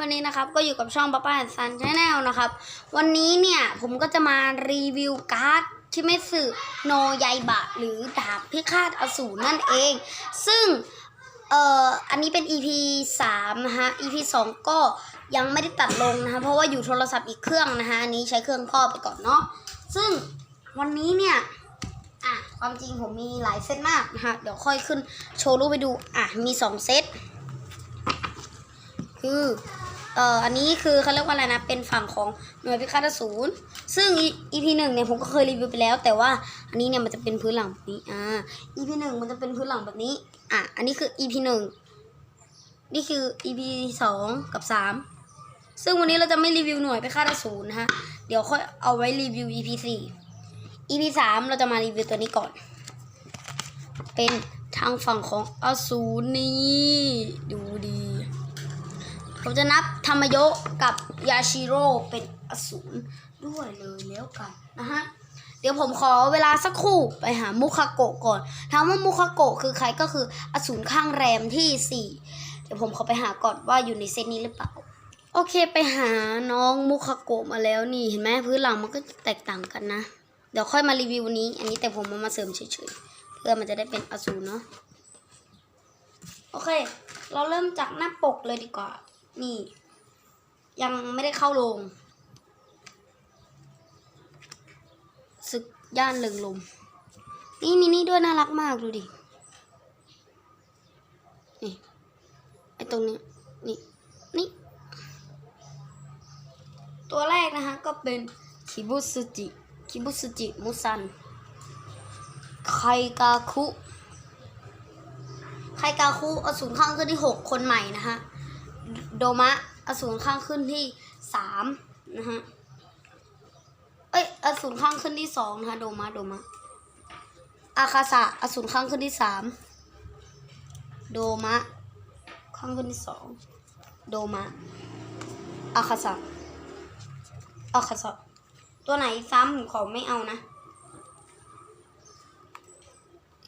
วันนี้นะครับก็อยู่กับช่องป้าป้าซันชาแนลนะครับ วันนี้เนี่ยผมก็จะมารีวิวการ์ดชิเมสึโนไยบะ หรือดาบพิฆาตอสูรนั่นเอง ซึ่งเอ่ออันนี้เป็น EP 3นะฮะ EP 2 ก็ยังไม่ได้ตัดลงนะคะเพราะว่าอยู่โทรศัพท์อีกเครื่องนะคะอันนี้ใช้เครื่องพ่อไปก่อนเนาะซึ่งวันนี้เนี่ยอะความจริงผมมีหลายเซตมากนะฮะเดี๋ยวค่อยขึ้นโชว์รูปไปดูอะมี 2 เซตคือ เอ่ออันนี้คือเขาเรียกว่าอะไรนะ เป็นฝั่งของหน่วยพิฆาตอสูรซึ่ง EP หนึ่งเนี่ยผมก็เคยรีวิวไปแล้ว แต่ว่าอันนี้เนี่ยมันจะเป็นพื้นหลังแบบนี้ อ่า EP หนึ่งมันจะเป็นพื้นหลังแบบนี้ อะ อันนี้คือ EP หนึ่งนี่คือ EP สองกับสามซึ่งวันนี้เราจะไม่รีวิวหน่วยพิฆาตอสูรนะฮะ เดี๋ยวค่อยเอาไว้รีวิว EP สี่ EP สามเราจะมารีวิวตัวนี้ก่อน เป็นทางฝั่งของอสูรนี่ดูดี ผมจะนับธรรมโยกับยาชิโร่เป็นอสูรด้วยเลยแล้วกันนะฮะเดี๋ยวผมขอเวลาสักครู่ไปหามุคาโกะก่อนถามว่ามุคาโกะคือใครก็คืออสูรข้างแรมที่สี่เดี๋ยวผมขอไปหาก่อนว่าอยู่ในเซตนี้หรือเปล่า โอเคไปหาน้องมุคาโกะมาแล้วนี่เห็นไหมพื้นหลังมันก็แตกต่างกันนะ เดี๋ยวค่อยมารีวิวนี้ อันนี้แต่ผมมามาเสริมเฉยๆเพื่อมันจะได้เป็นอสูรเนาะโอเค เราเริ่มจากหน้าปกเลยดีกว่า นี่ ยังไม่ได้เข้าโรงศึกย่านเริงลม นี่มีนี่ด้วยน่ารักมากดูดิ นี่ ไอตรงนี้ นี่ นี่ ตัวแรกนะคะก็เป็นคิบุสุจิ คิบุสุจิมุซัน ไคกาคุ ไคกาคุอสูรข้างขึ้นที่หกคนใหม่นะฮะ โดมะอสูรข้างขึ้นที่สามนะฮะ เอ้ยอสูรข้างขึ้นที่สองนะคะโดมะโดมะ อาคาสะอสูรข้างขึ้นที่สามโดมะ ข้างขึ้นที่สองโดมะ อาคาสะอาคาสะตัวไหนซ้ำผมขอไม่เอานะ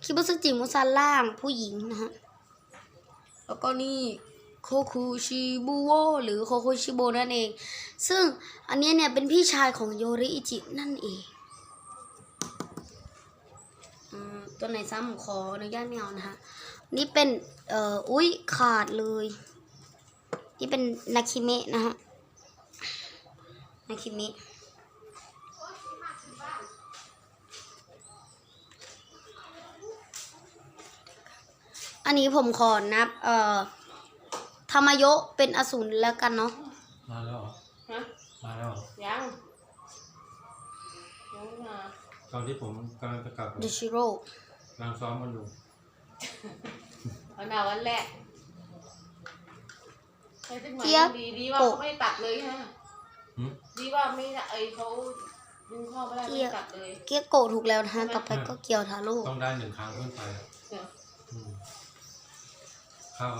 คิบุสจิมุซันล่างผู้หญิงนะฮะ แล้วก็นี่ โคคุชิบุโวหรือโคคุชิโบนั่นเอง ซึ่งอันนี้เนี่ยเป็นพี่ชายของโยริอิจินั่นเองอตัวไหนซ้ำผมขออนุญาตไม่เอานะฮะนี่เป็นเอ่ออุ้ยขาดเลย นี่เป็นนาคิเมะนะฮะนาคิเมะอันนี้ผมขอนับ เอ่อ ธรรมโยะเป็นอสูรแล้วกันเนาะมาแล้วเหรอฮะมาแล้วเหรอยังยังไม่มาตอนที่ผมกำลังจะกลับเดชิโร่กำลังซ้อมมันอยู่วันหนาวันแรกใช้เป็นหมายดีดีว่าเขาไม่ตัดเลยฮะหืมดีว่าไม่ไอเขาดึงข้อไม่ได้ไม่ตัดเลยเกียโกะถูกแล้วนะฮะต่อไปก็เกียวทาโร่ต้องได้หนึ่งครั้งขึ้นไปเนี่ยอืมข้าว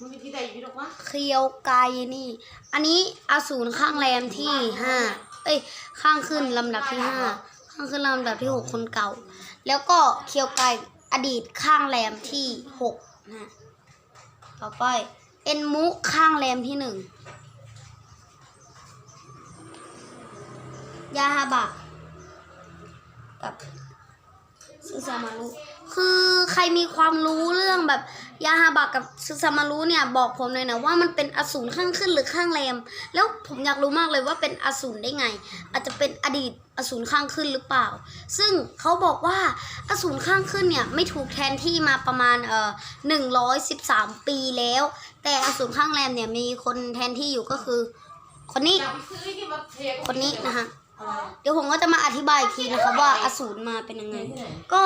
มันมีที่ใดอยู่หรอกวะเคียวไกนี่ อันนี้อสูรข้างแรมที่ห้าเอ้ย ข้างขึ้นลำดับที่ห้าข้างขึ้นลำดับที่หกคนเก่า แล้วก็เคียวไกอดีตข้างแรมที่หกนะต่อไปเอ็นมุข้างแรมที่หนึ่งยาฮาบะกับซึซามารุคือใครมีความรู้เรื่องแบบ ยาฮาบะกับซึซามารุเนี่ยบอกผมเลยนะว่ามันเป็นอสูรข้างขึ้นหรือข้างแรม แล้วผมอยากรู้มากเลยว่าเป็นอสูรได้ไง อาจจะเป็นอดีตอสูรข้างขึ้นหรือเปล่า ซึ่งเขาบอกว่าอสูรข้างขึ้นเนี่ยไม่ถูกแทนที่มาประมาณเอ่อหนึ่งร้อยสิบสามปีแล้ว แต่อสูรข้างแรมเนี่ยมีคนแทนที่อยู่ก็คือ คนนี้ คนนี้นะฮะเดี๋ยวผมก็จะมาอธิบายอีกทีนะครับว่าอสูรมาเป็นยังไง ก็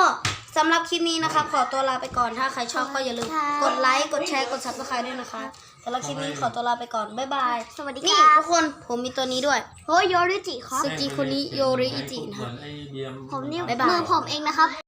สำหรับคลิปนี้นะครับ ขอตัวลาไปก่อนถ้าใครชอบก็อย่าลืมกดไลค์กดแชร์กด subscribe ด้วยนะคะสำหรับคลิปนี้ขอตัวลาไปก่อนบ๊ายบายสวัสดีนี่ค่ะทุกคนผมมีตัวนี้ด้วยโอ้ยโยริจิครับสกิคนนี้โยริอิจินะเหมือนไอเดียมผมนี่บ๊ายบายมือผมเองนะครับ